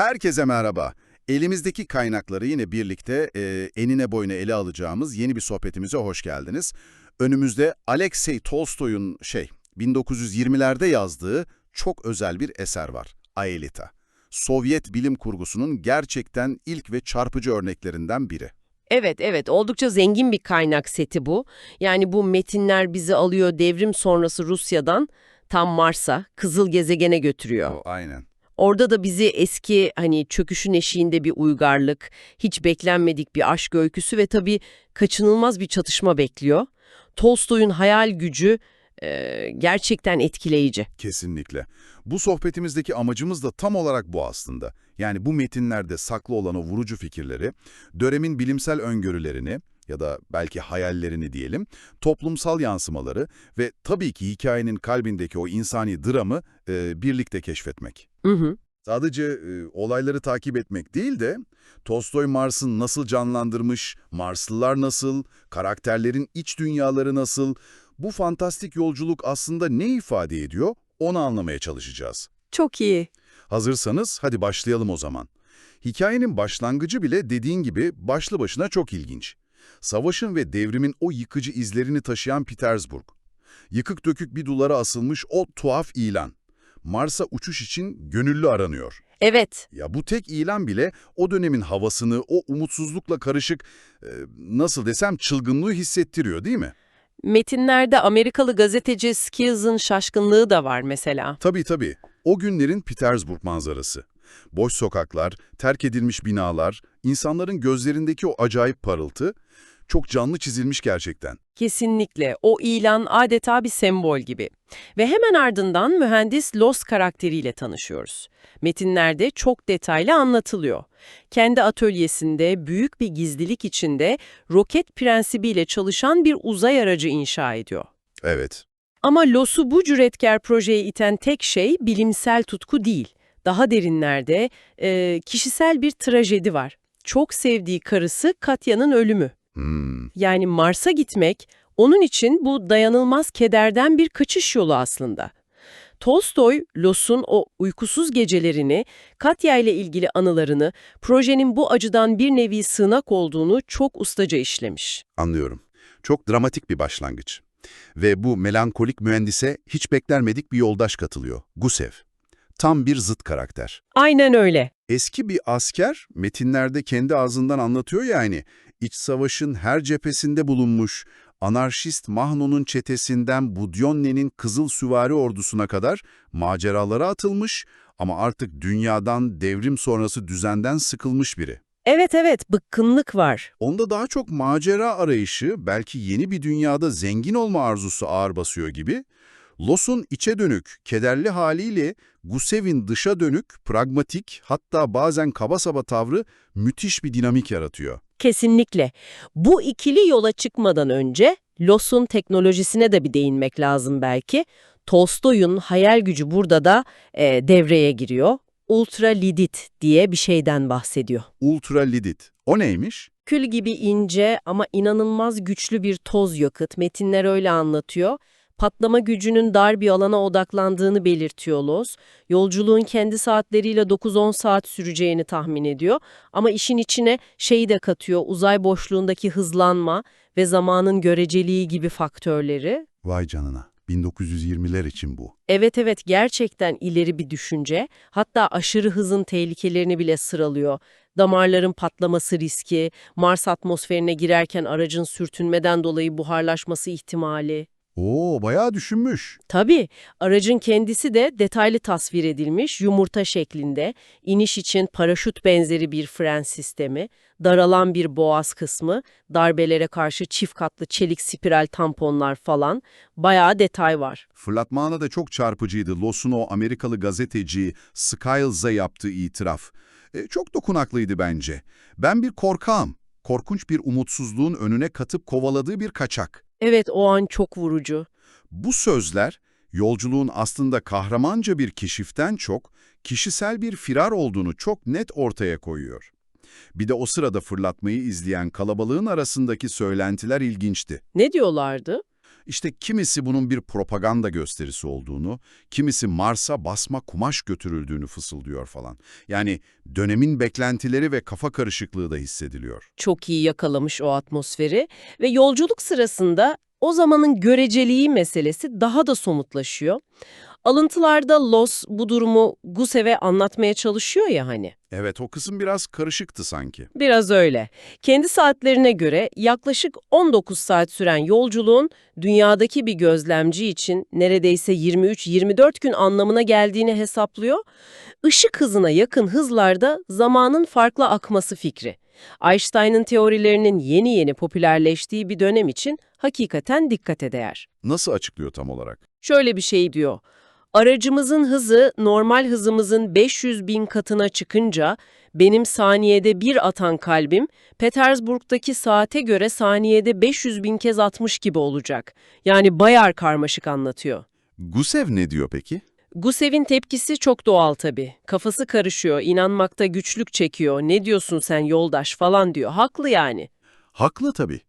Herkese merhaba. Elimizdeki kaynakları yine birlikte e, enine boyuna ele alacağımız yeni bir sohbetimize hoş geldiniz. Önümüzde Alexey Tolstoy'un şey 1920'lerde yazdığı çok özel bir eser var. Aelita. Sovyet bilim kurgusunun gerçekten ilk ve çarpıcı örneklerinden biri. Evet, evet. Oldukça zengin bir kaynak seti bu. Yani bu metinler bizi alıyor devrim sonrası Rusya'dan tam Mars'a, Kızıl Gezegen'e götürüyor. O, aynen. Orada da bizi eski hani çöküşün eşiğinde bir uygarlık, hiç beklenmedik bir aşk öyküsü ve tabii kaçınılmaz bir çatışma bekliyor. Tolstoy'un hayal gücü e, gerçekten etkileyici. Kesinlikle. Bu sohbetimizdeki amacımız da tam olarak bu aslında. Yani bu metinlerde saklı olan o vurucu fikirleri, dönemin bilimsel öngörülerini ya da belki hayallerini diyelim, toplumsal yansımaları ve tabii ki hikayenin kalbindeki o insani dramı e, birlikte keşfetmek. Hı hı. Sadece e, olayları takip etmek değil de Tolstoy Mars'ın nasıl canlandırmış, Marslılar nasıl, karakterlerin iç dünyaları nasıl, bu fantastik yolculuk aslında ne ifade ediyor onu anlamaya çalışacağız. Çok iyi. Hazırsanız hadi başlayalım o zaman. Hikayenin başlangıcı bile dediğin gibi başlı başına çok ilginç. Savaşın ve devrimin o yıkıcı izlerini taşıyan Petersburg. Yıkık dökük bir duvara asılmış o tuhaf ilan. Mars'a uçuş için gönüllü aranıyor. Evet. Ya bu tek ilan bile o dönemin havasını, o umutsuzlukla karışık, e, nasıl desem çılgınlığı hissettiriyor değil mi? Metinlerde Amerikalı gazeteci Skills'ın şaşkınlığı da var mesela. Tabii tabii. O günlerin Petersburg manzarası. Boş sokaklar, terk edilmiş binalar, insanların gözlerindeki o acayip parıltı çok canlı çizilmiş gerçekten. Kesinlikle. O ilan adeta bir sembol gibi. Ve hemen ardından mühendis Los karakteriyle tanışıyoruz. Metinlerde çok detaylı anlatılıyor. Kendi atölyesinde büyük bir gizlilik içinde roket prensibiyle çalışan bir uzay aracı inşa ediyor. Evet. Ama Los'u bu cüretkar projeye iten tek şey bilimsel tutku değil. Daha derinlerde e, kişisel bir trajedi var. Çok sevdiği karısı Katya'nın ölümü. Hmm, Yani Mars'a gitmek, onun için bu dayanılmaz kederden bir kaçış yolu aslında. Tolstoy, Los'un o uykusuz gecelerini, Katya ile ilgili anılarını, projenin bu acıdan bir nevi sığınak olduğunu çok ustaca işlemiş. anlıyorum. Çok dramatik bir başlangıç. Ve bu melankolik mühendise hiç beklenmedik bir yoldaş katılıyor. Gusev. Tam bir zıt karakter. Aynen öyle. Eski bir asker metinlerde kendi ağzından anlatıyor yani. İç savaşın her cephesinde bulunmuş, anarşist Mahno'nun çetesinden Budyonne'nin Kızıl Süvari ordusuna kadar maceralara atılmış ama artık dünyadan devrim sonrası düzenden sıkılmış biri. Evet evet, bıkkınlık var. Onda daha çok macera arayışı, belki yeni bir dünyada zengin olma arzusu ağır basıyor gibi. Los'un içe dönük, kederli haliyle Gusev'in dışa dönük, pragmatik, hatta bazen kaba saba tavrı müthiş bir dinamik yaratıyor. Kesinlikle. Bu ikili yola çıkmadan önce Los'un teknolojisine de bir değinmek lazım belki. Tolstoy'un hayal gücü burada da e, devreye giriyor. Ultralidit diye bir şeyden bahsediyor. Ultralidit. O neymiş? Kül gibi ince ama inanılmaz güçlü bir toz yakıt. Metinler öyle anlatıyor. Patlama gücünün dar bir alana odaklandığını belirtiyor Los. Yolculuğun kendi saatleriyle 9-10 saat süreceğini tahmin ediyor. Ama işin içine şeyi de katıyor, uzay boşluğundaki hızlanma ve zamanın göreceliği gibi faktörleri. Vay canına. 1920'ler için bu. Evet evet gerçekten ileri bir düşünce. Hatta aşırı hızın tehlikelerini bile sıralıyor. Damarların patlaması riski, Mars atmosferine girerken aracın sürtünmeden dolayı buharlaşması ihtimali. Oo, bayağı düşünmüş. Tabii, aracın kendisi de detaylı tasvir edilmiş yumurta şeklinde, iniş için paraşüt benzeri bir fren sistemi, daralan bir boğaz kısmı, darbelere karşı çift katlı çelik spiral tamponlar falan, bayağı detay var. Fırlatma anı da çok çarpıcıydı. Los'un o Amerikalı gazeteci Skyles'a yaptığı itiraf. E, çok dokunaklıydı bence. Ben bir korkağım. Korkunç bir umutsuzluğun önüne katıp kovaladığı bir kaçak. Evet, o an çok vurucu. Bu sözler yolculuğun aslında kahramanca bir keşiften çok kişisel bir firar olduğunu çok net ortaya koyuyor. Bir de o sırada fırlatmayı izleyen kalabalığın arasındaki söylentiler ilginçti. Ne diyorlardı? İşte kimisi bunun bir propaganda gösterisi olduğunu, kimisi Mars'a basma kumaş götürüldüğünü fısıldıyor falan. Yani dönemin beklentileri ve kafa karışıklığı da hissediliyor. Çok iyi yakalamış o atmosferi ve yolculuk sırasında o zamanın göreceliği meselesi daha da somutlaşıyor. Alıntılarda Los bu durumu Gusev'e anlatmaya çalışıyor ya hani. Evet o kısım biraz karışıktı sanki. Biraz öyle. Kendi saatlerine göre yaklaşık 19 saat süren yolculuğun dünyadaki bir gözlemci için neredeyse 23-24 gün anlamına geldiğini hesaplıyor. Işık hızına yakın hızlarda zamanın farklı akması fikri. Einstein'ın teorilerinin yeni yeni popülerleştiği bir dönem için hakikaten dikkate değer. Nasıl açıklıyor tam olarak? Şöyle bir şey diyor. Aracımızın hızı normal hızımızın 500 bin katına çıkınca benim saniyede bir atan kalbim Petersburg'daki saate göre saniyede 500 bin kez atmış gibi olacak. Yani bayağı karmaşık anlatıyor. Gusev ne diyor peki? Gusev'in tepkisi çok doğal tabii. Kafası karışıyor, inanmakta güçlük çekiyor. Ne diyorsun sen yoldaş falan diyor. Haklı yani. Haklı tabii.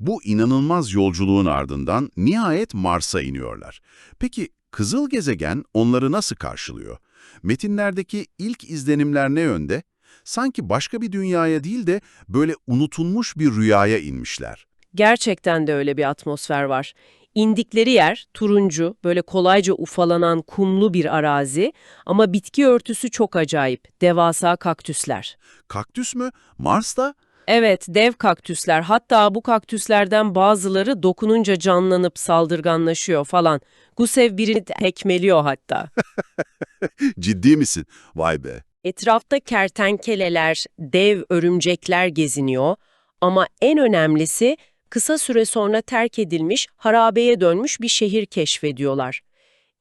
Bu inanılmaz yolculuğun ardından nihayet Mars'a iniyorlar. Peki kızıl gezegen onları nasıl karşılıyor? Metinlerdeki ilk izlenimler ne yönde? Sanki başka bir dünyaya değil de böyle unutulmuş bir rüyaya inmişler. Gerçekten de öyle bir atmosfer var. İndikleri yer turuncu, böyle kolayca ufalanan kumlu bir arazi ama bitki örtüsü çok acayip, devasa kaktüsler. Kaktüs mü? Mars'ta? Evet, dev kaktüsler. Hatta bu kaktüslerden bazıları dokununca canlanıp saldırganlaşıyor falan. Gusev birini tekmeliyor hatta. Ciddi misin? Vay be. Etrafta kertenkeleler, dev örümcekler geziniyor ama en önemlisi kısa süre sonra terk edilmiş, harabeye dönmüş bir şehir keşfediyorlar.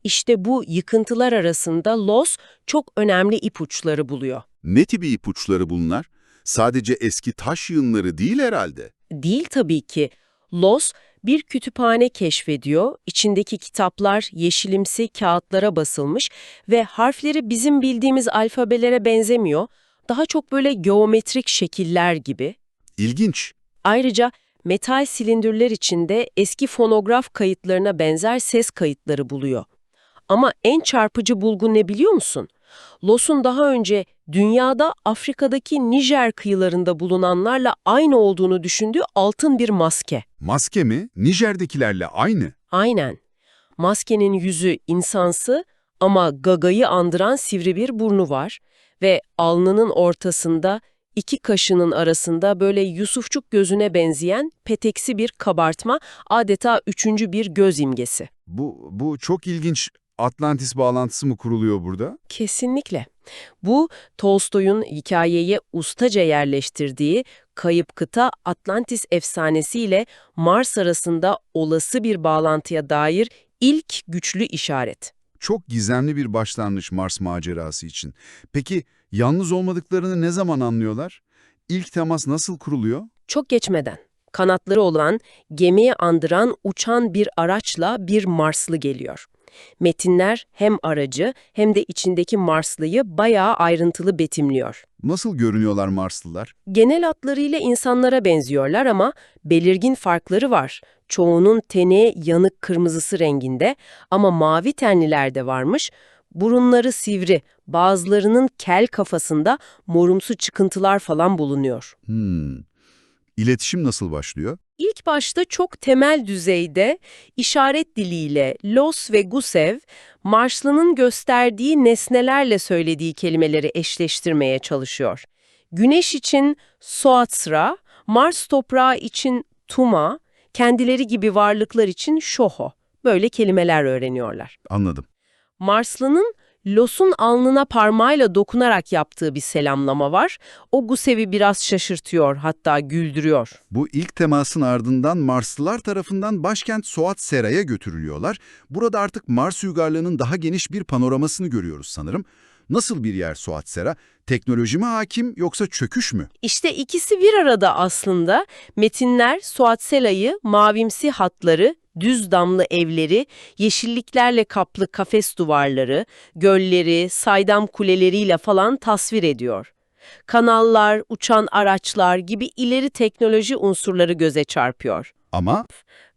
İşte bu yıkıntılar arasında Los çok önemli ipuçları buluyor. Ne tipi ipuçları bunlar? Sadece eski taş yığınları değil herhalde. Değil tabii ki. Los bir kütüphane keşfediyor. İçindeki kitaplar yeşilimsi kağıtlara basılmış ve harfleri bizim bildiğimiz alfabelere benzemiyor. Daha çok böyle geometrik şekiller gibi. İlginç. Ayrıca metal silindirler içinde eski fonograf kayıtlarına benzer ses kayıtları buluyor. Ama en çarpıcı bulgu ne biliyor musun? Los'un daha önce dünyada Afrika'daki Nijer kıyılarında bulunanlarla aynı olduğunu düşündüğü altın bir maske. Maske mi? Nijer'dekilerle aynı. Aynen. Maskenin yüzü insansı ama gagayı andıran sivri bir burnu var ve alnının ortasında iki kaşının arasında böyle Yusufçuk gözüne benzeyen peteksi bir kabartma adeta üçüncü bir göz imgesi. Bu, bu çok ilginç. Atlantis bağlantısı mı kuruluyor burada? Kesinlikle. Bu Tolstoy'un hikayeye ustaca yerleştirdiği kayıp kıta Atlantis efsanesiyle Mars arasında olası bir bağlantıya dair ilk güçlü işaret. Çok gizemli bir başlangıç Mars macerası için. Peki yalnız olmadıklarını ne zaman anlıyorlar? İlk temas nasıl kuruluyor? Çok geçmeden kanatları olan, gemiye andıran uçan bir araçla bir Marslı geliyor. Metinler hem aracı hem de içindeki Marslıyı bayağı ayrıntılı betimliyor. Nasıl görünüyorlar Marslılar? Genel hatlarıyla insanlara benziyorlar ama belirgin farkları var. Çoğunun teni yanık kırmızısı renginde ama mavi tenliler de varmış. Burunları sivri, bazılarının kel kafasında morumsu çıkıntılar falan bulunuyor. Hmm. İletişim nasıl başlıyor? İlk başta çok temel düzeyde işaret diliyle Los ve Gusev, Marslı'nın gösterdiği nesnelerle söylediği kelimeleri eşleştirmeye çalışıyor. Güneş için Soatsra, Mars toprağı için Tuma, kendileri gibi varlıklar için Şoho. Böyle kelimeler öğreniyorlar. Anladım. Marslı'nın Los'un alnına parmağıyla dokunarak yaptığı bir selamlama var. O Gusev'i biraz şaşırtıyor, hatta güldürüyor. Bu ilk temasın ardından Marslılar tarafından başkent Soat Sera'ya götürülüyorlar. Burada artık Mars uygarlığının daha geniş bir panoramasını görüyoruz sanırım. Nasıl bir yer Soat Sera? Teknoloji mi hakim yoksa çöküş mü? İşte ikisi bir arada aslında. Metinler Suatsela'yı, mavimsi hatları, düz damlı evleri, yeşilliklerle kaplı kafes duvarları, gölleri, saydam kuleleriyle falan tasvir ediyor. Kanallar, uçan araçlar gibi ileri teknoloji unsurları göze çarpıyor. Ama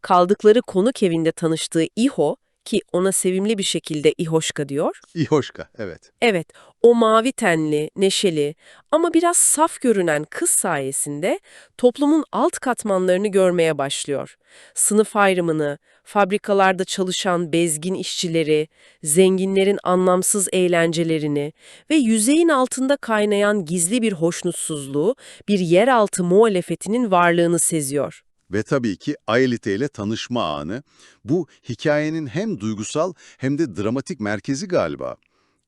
kaldıkları konuk evinde tanıştığı İho ki ona sevimli bir şekilde İhoşka diyor. İhoşka, evet. Evet, o mavi tenli, neşeli ama biraz saf görünen kız sayesinde toplumun alt katmanlarını görmeye başlıyor. Sınıf ayrımını, fabrikalarda çalışan bezgin işçileri, zenginlerin anlamsız eğlencelerini ve yüzeyin altında kaynayan gizli bir hoşnutsuzluğu, bir yeraltı muhalefetinin varlığını seziyor. Ve tabii ki Aelite ile tanışma anı. Bu hikayenin hem duygusal hem de dramatik merkezi galiba.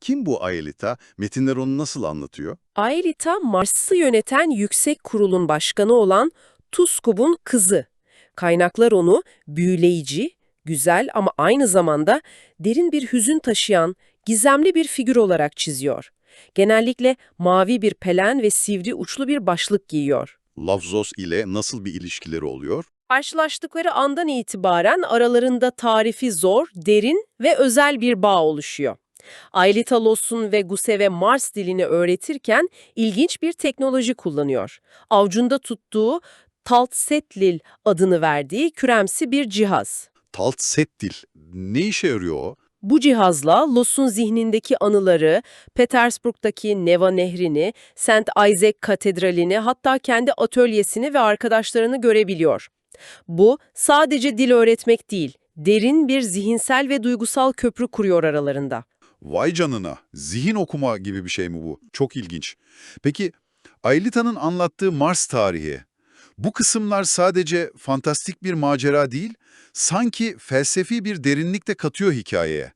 Kim bu Aelita? Metinler onu nasıl anlatıyor? Aelita, Mars'ı yöneten yüksek kurulun başkanı olan Tuskub'un kızı. Kaynaklar onu büyüleyici, güzel ama aynı zamanda derin bir hüzün taşıyan, gizemli bir figür olarak çiziyor. Genellikle mavi bir pelen ve sivri uçlu bir başlık giyiyor. Lavzos ile nasıl bir ilişkileri oluyor? Karşılaştıkları andan itibaren aralarında tarifi zor, derin ve özel bir bağ oluşuyor. Aelita Los'un ve Gusev'e Mars dilini öğretirken ilginç bir teknoloji kullanıyor. Avcunda tuttuğu Taltsetlil adını verdiği küremsi bir cihaz. Talt Settil. Ne işe yarıyor o? Bu cihazla Los'un zihnindeki anıları, Petersburg'daki Neva Nehri'ni, St. Isaac Katedrali'ni hatta kendi atölyesini ve arkadaşlarını görebiliyor. Bu sadece dil öğretmek değil, derin bir zihinsel ve duygusal köprü kuruyor aralarında. Vay canına, zihin okuma gibi bir şey mi bu? Çok ilginç. Peki, Aelita'nın anlattığı Mars tarihi, bu kısımlar sadece fantastik bir macera değil, sanki felsefi bir derinlik de katıyor hikayeye.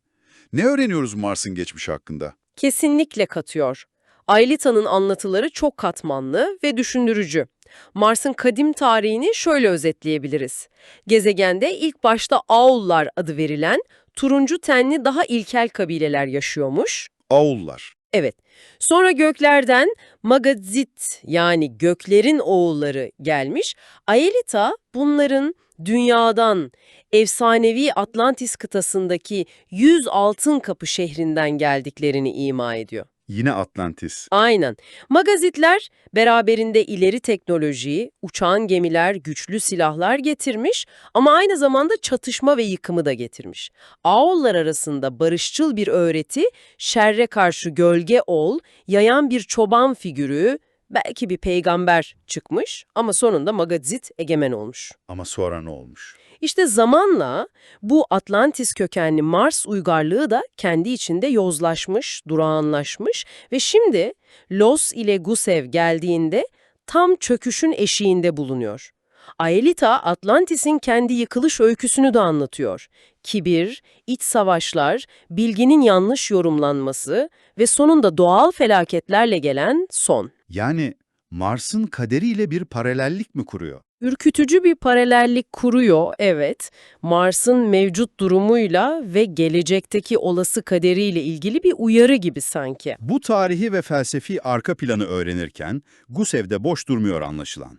Ne öğreniyoruz Mars'ın geçmişi hakkında? Kesinlikle katıyor. Aelita'nın anlatıları çok katmanlı ve düşündürücü. Mars'ın kadim tarihini şöyle özetleyebiliriz. Gezegende ilk başta Aullar adı verilen turuncu tenli daha ilkel kabileler yaşıyormuş. Aullar. Evet. Sonra göklerden Magadzit yani göklerin oğulları gelmiş. Aelita bunların dünyadan, efsanevi Atlantis kıtasındaki 100 altın kapı şehrinden geldiklerini ima ediyor. Yine Atlantis. Aynen. Magazitler beraberinde ileri teknolojiyi, uçağın gemiler, güçlü silahlar getirmiş ama aynı zamanda çatışma ve yıkımı da getirmiş. Aollar arasında barışçıl bir öğreti, şerre karşı gölge ol, yayan bir çoban figürü, belki bir peygamber çıkmış ama sonunda Magazit egemen olmuş. Ama sonra ne olmuş? İşte zamanla bu Atlantis kökenli Mars uygarlığı da kendi içinde yozlaşmış, durağanlaşmış ve şimdi Los ile Gusev geldiğinde tam çöküşün eşiğinde bulunuyor. Aelita, Atlantis'in kendi yıkılış öyküsünü de anlatıyor. Kibir, iç savaşlar, bilginin yanlış yorumlanması ve sonunda doğal felaketlerle gelen son. Yani Mars'ın kaderiyle bir paralellik mi kuruyor? Ürkütücü bir paralellik kuruyor, evet. Mars'ın mevcut durumuyla ve gelecekteki olası kaderiyle ilgili bir uyarı gibi sanki. Bu tarihi ve felsefi arka planı öğrenirken Gusev de boş durmuyor anlaşılan.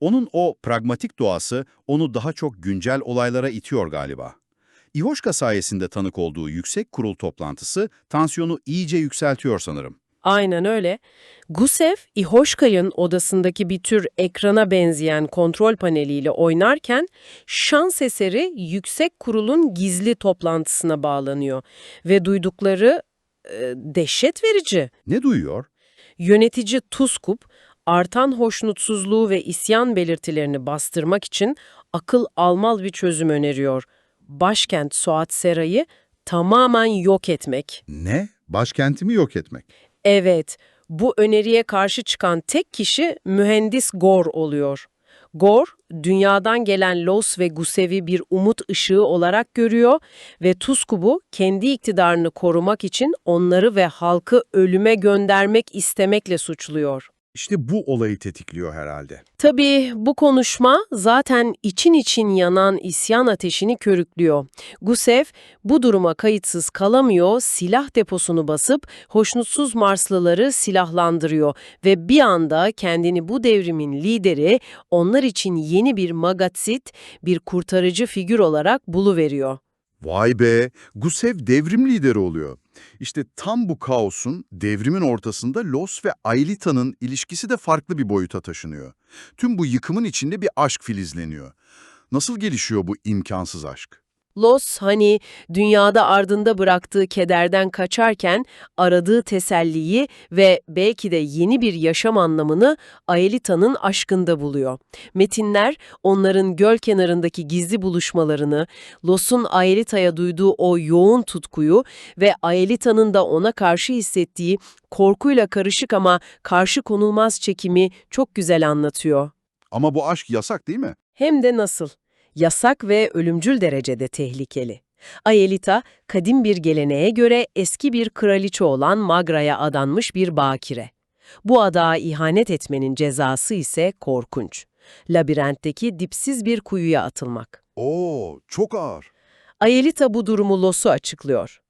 Onun o pragmatik doğası onu daha çok güncel olaylara itiyor galiba. İhoşka sayesinde tanık olduğu yüksek kurul toplantısı tansiyonu iyice yükseltiyor sanırım. Aynen öyle. Gusev, İhoşka'nın odasındaki bir tür ekrana benzeyen kontrol paneliyle oynarken şans eseri yüksek kurulun gizli toplantısına bağlanıyor ve duydukları e, dehşet verici. Ne duyuyor? Yönetici Tuskup, artan hoşnutsuzluğu ve isyan belirtilerini bastırmak için akıl almaz bir çözüm öneriyor. Başkent Suat Seray'ı tamamen yok etmek. Ne? Başkentimi yok etmek. Evet, bu öneriye karşı çıkan tek kişi mühendis Gor oluyor. Gor, dünyadan gelen Los ve Gusev'i bir umut ışığı olarak görüyor ve Tuskub'u kendi iktidarını korumak için onları ve halkı ölüme göndermek istemekle suçluyor. İşte bu olayı tetikliyor herhalde. Tabii bu konuşma zaten için için yanan isyan ateşini körüklüyor. Gusev bu duruma kayıtsız kalamıyor, silah deposunu basıp hoşnutsuz Marslıları silahlandırıyor ve bir anda kendini bu devrimin lideri, onlar için yeni bir magatsit, bir kurtarıcı figür olarak buluveriyor. Vay be, Gusev devrim lideri oluyor. İşte tam bu kaosun, devrimin ortasında Los ve Aelita'nın ilişkisi de farklı bir boyuta taşınıyor. Tüm bu yıkımın içinde bir aşk filizleniyor. Nasıl gelişiyor bu imkansız aşk? Los hani dünyada ardında bıraktığı kederden kaçarken aradığı teselliyi ve belki de yeni bir yaşam anlamını Aelita'nın aşkında buluyor. Metinler onların göl kenarındaki gizli buluşmalarını, Los'un Aelita'ya duyduğu o yoğun tutkuyu ve Aelita'nın da ona karşı hissettiği korkuyla karışık ama karşı konulmaz çekimi çok güzel anlatıyor. Ama bu aşk yasak değil mi? Hem de nasıl? Yasak ve ölümcül derecede tehlikeli. Aelita, kadim bir geleneğe göre eski bir kraliçe olan Magra'ya adanmış bir bakire. Bu adağa ihanet etmenin cezası ise korkunç. Labirentteki dipsiz bir kuyuya atılmak. Oo, çok ağır. Aelita bu durumu Los'u açıklıyor.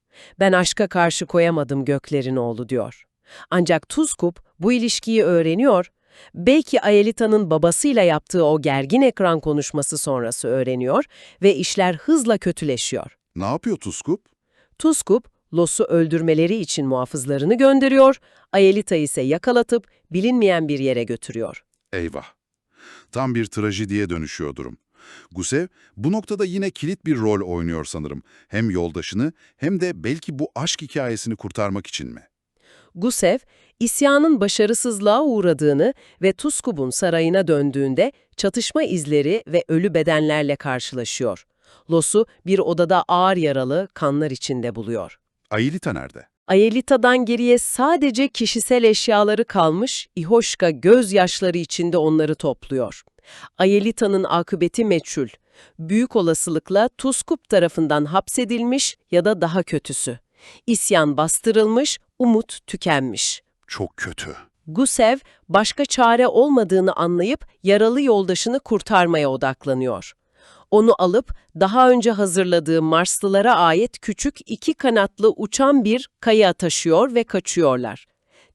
Ben aşka karşı koyamadım göklerin oğlu diyor. Ancak Tuzkup bu ilişkiyi öğreniyor. Belki Aelita'nın babasıyla yaptığı o gergin ekran konuşması sonrası öğreniyor ve işler hızla kötüleşiyor. Ne yapıyor Tuzkup? Tuzkup, Los'u öldürmeleri için muhafızlarını gönderiyor, Aelita ise yakalatıp bilinmeyen bir yere götürüyor. Eyvah. Tam bir trajediye dönüşüyor durum. Gusev bu noktada yine kilit bir rol oynuyor sanırım. Hem yoldaşını hem de belki bu aşk hikayesini kurtarmak için mi? Gusev, isyanın başarısızlığa uğradığını ve Tuskub'un sarayına döndüğünde çatışma izleri ve ölü bedenlerle karşılaşıyor. Los'u bir odada ağır yaralı, kanlar içinde buluyor. Ailita nerede? Aelita'dan geriye sadece kişisel eşyaları kalmış, İhoşka gözyaşları içinde onları topluyor. Aelita'nın akıbeti meçhul. Büyük olasılıkla Tuskup tarafından hapsedilmiş ya da daha kötüsü. İsyan bastırılmış, umut tükenmiş. Çok kötü. Gusev, başka çare olmadığını anlayıp yaralı yoldaşını kurtarmaya odaklanıyor. Onu alıp daha önce hazırladığı Marslılara ait küçük iki kanatlı uçan bir kaya taşıyor ve kaçıyorlar.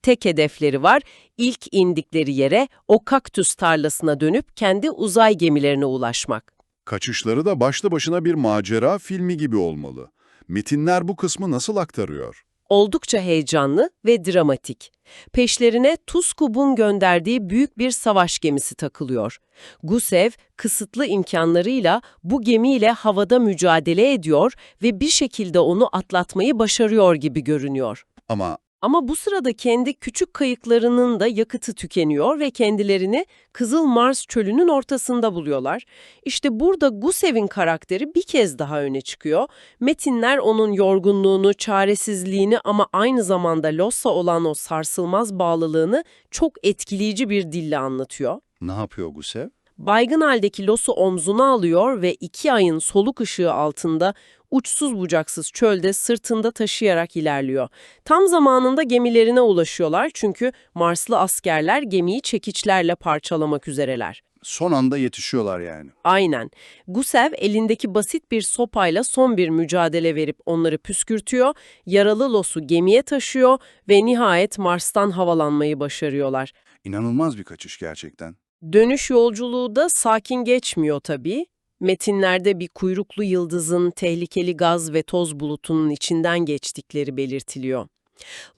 Tek hedefleri var, ilk indikleri yere o kaktüs tarlasına dönüp kendi uzay gemilerine ulaşmak. Kaçışları da başlı başına bir macera filmi gibi olmalı. Metinler bu kısmı nasıl aktarıyor? Oldukça heyecanlı ve dramatik. Peşlerine Tuskub'un gönderdiği büyük bir savaş gemisi takılıyor. Gusev, kısıtlı imkanlarıyla bu gemiyle havada mücadele ediyor ve bir şekilde onu atlatmayı başarıyor gibi görünüyor. Ama Ama bu sırada kendi küçük kayıklarının da yakıtı tükeniyor ve kendilerini Kızıl Mars çölünün ortasında buluyorlar. İşte burada Gusev'in karakteri bir kez daha öne çıkıyor. Metinler onun yorgunluğunu, çaresizliğini ama aynı zamanda Loss'a olan o sarsılmaz bağlılığını çok etkileyici bir dille anlatıyor. ne yapıyor Gusev? Baygın haldeki Los'u omzuna alıyor ve iki ayın soluk ışığı altında uçsuz bucaksız çölde sırtında taşıyarak ilerliyor. Tam zamanında gemilerine ulaşıyorlar çünkü Marslı askerler gemiyi çekiçlerle parçalamak üzereler. Son anda yetişiyorlar yani. Aynen. Gusev elindeki basit bir sopayla son bir mücadele verip onları püskürtüyor, yaralı Los'u gemiye taşıyor ve nihayet Mars'tan havalanmayı başarıyorlar. İnanılmaz bir kaçış gerçekten. Dönüş yolculuğu da sakin geçmiyor tabii. Metinlerde bir kuyruklu yıldızın tehlikeli gaz ve toz bulutunun içinden geçtikleri belirtiliyor.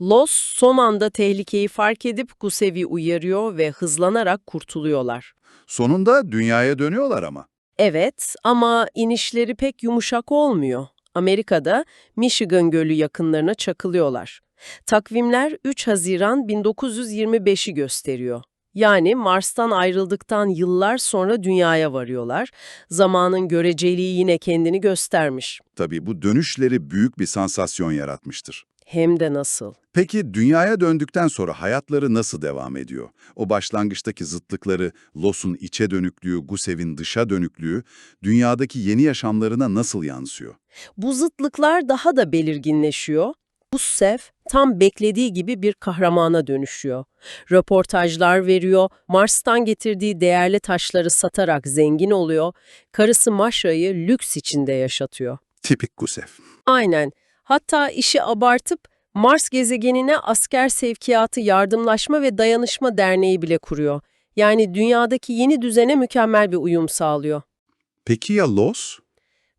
Los son anda tehlikeyi fark edip Gusev'i uyarıyor ve hızlanarak kurtuluyorlar. Sonunda dünyaya dönüyorlar ama. Evet ama inişleri pek yumuşak olmuyor. Amerika'da Michigan Gölü yakınlarına çakılıyorlar. Takvimler 3 Haziran 1925'i gösteriyor. Yani Mars'tan ayrıldıktan yıllar sonra dünyaya varıyorlar. Zamanın göreceliği yine kendini göstermiş. Tabii bu dönüşleri büyük bir sansasyon yaratmıştır. Hem de nasıl? Peki dünyaya döndükten sonra hayatları nasıl devam ediyor? O başlangıçtaki zıtlıkları, Los'un içe dönüklüğü, Gusev'in dışa dönüklüğü, dünyadaki yeni yaşamlarına nasıl yansıyor? Bu zıtlıklar daha da belirginleşiyor. Gusev tam beklediği gibi bir kahramana dönüşüyor. Röportajlar veriyor, Mars'tan getirdiği değerli taşları satarak zengin oluyor, karısı Maşra'yı lüks içinde yaşatıyor. Tipik Gusev. Aynen. Hatta işi abartıp Mars gezegenine asker sevkiyatı yardımlaşma ve dayanışma derneği bile kuruyor. Yani dünyadaki yeni düzene mükemmel bir uyum sağlıyor. Peki ya Los?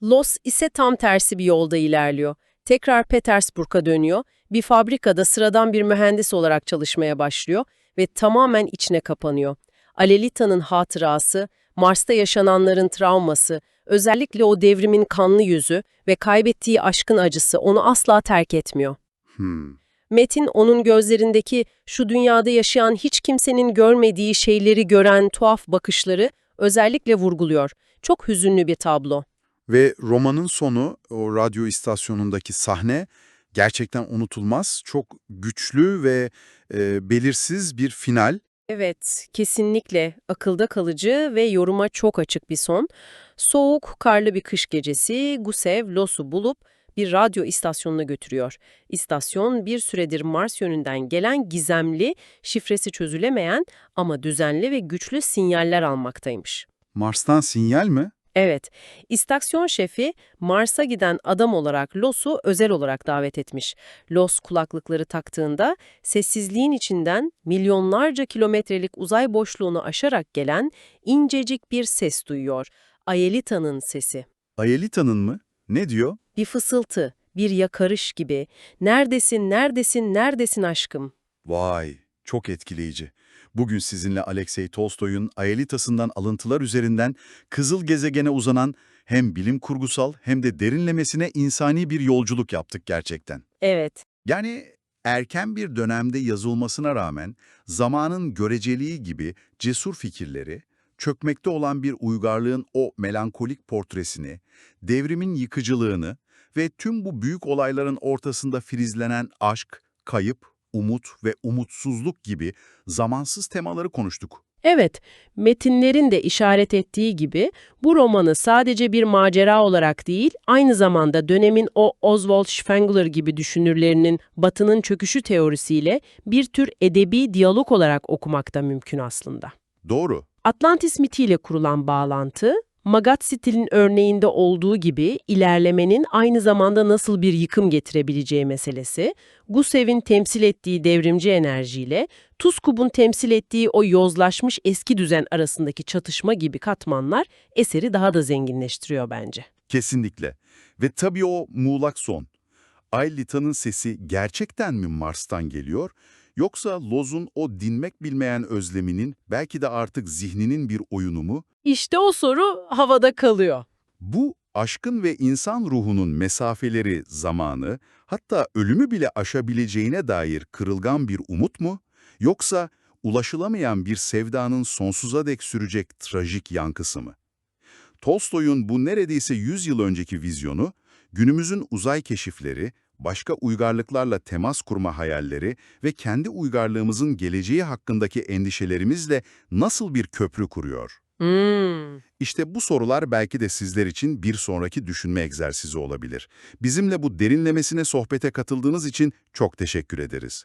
Los ise tam tersi bir yolda ilerliyor. Tekrar Petersburg'a dönüyor, bir fabrikada sıradan bir mühendis olarak çalışmaya başlıyor ve tamamen içine kapanıyor. Alelita'nın hatırası, Mars'ta yaşananların travması, özellikle o devrimin kanlı yüzü ve kaybettiği aşkın acısı onu asla terk etmiyor. Hmm. Metin onun gözlerindeki şu dünyada yaşayan hiç kimsenin görmediği şeyleri gören tuhaf bakışları özellikle vurguluyor. Çok hüzünlü bir tablo. Ve romanın sonu, o radyo istasyonundaki sahne gerçekten unutulmaz. Çok güçlü ve e, belirsiz bir final. Evet, kesinlikle akılda kalıcı ve yoruma çok açık bir son. Soğuk, karlı bir kış gecesi Gusev Los'u bulup bir radyo istasyonuna götürüyor. İstasyon bir süredir Mars yönünden gelen gizemli, şifresi çözülemeyen ama düzenli ve güçlü sinyaller almaktaymış. Mars'tan sinyal mi? Evet, istasyon şefi Mars'a giden adam olarak Los'u özel olarak davet etmiş. Los kulaklıkları taktığında sessizliğin içinden milyonlarca kilometrelik uzay boşluğunu aşarak gelen incecik bir ses duyuyor. Aelita'nın sesi. Aelita'nın mı? Ne diyor? Bir fısıltı, bir yakarış gibi. Neredesin, neredesin, neredesin aşkım? Vay, çok etkileyici. Bugün sizinle Alexey Tolstoy'un Aelita'sından alıntılar üzerinden Kızıl Gezegen'e uzanan hem bilim kurgusal hem de derinlemesine insani bir yolculuk yaptık gerçekten. Evet, Yani erken bir dönemde yazılmasına rağmen zamanın göreceliği gibi cesur fikirleri, çökmekte olan bir uygarlığın o melankolik portresini, devrimin yıkıcılığını ve tüm bu büyük olayların ortasında filizlenen aşk, kayıp, umut ve umutsuzluk gibi zamansız temaları konuştuk. Evet, metinlerin de işaret ettiği gibi bu romanı sadece bir macera olarak değil, aynı zamanda dönemin o Oswald Spengler gibi düşünürlerinin Batı'nın çöküşü teorisiyle bir tür edebi diyalog olarak okumak da mümkün aslında. Doğru. Atlantis mitiyle kurulan bağlantı, Magat stilin örneğinde olduğu gibi ilerlemenin aynı zamanda nasıl bir yıkım getirebileceği meselesi, Gusev'in temsil ettiği devrimci enerjiyle Tuskub'un temsil ettiği o yozlaşmış eski düzen arasındaki çatışma gibi katmanlar eseri daha da zenginleştiriyor bence. Kesinlikle. Ve tabii o muğlak son. Aylita'nın sesi gerçekten mi Mars'tan geliyor? Yoksa Loz'un o dinmek bilmeyen özleminin belki de artık zihninin bir oyunu mu? İşte o soru havada kalıyor. Bu aşkın ve insan ruhunun mesafeleri, zamanı, hatta ölümü bile aşabileceğine dair kırılgan bir umut mu? Yoksa ulaşılamayan bir sevdanın sonsuza dek sürecek trajik yankısı mı? Tolstoy'un bu neredeyse 100 yıl önceki vizyonu, günümüzün uzay keşifleri, başka uygarlıklarla temas kurma hayalleri ve kendi uygarlığımızın geleceği hakkındaki endişelerimizle nasıl bir köprü kuruyor? Hmm. İşte bu sorular belki de sizler için bir sonraki düşünme egzersizi olabilir. Bizimle bu derinlemesine sohbete katıldığınız için çok teşekkür ederiz.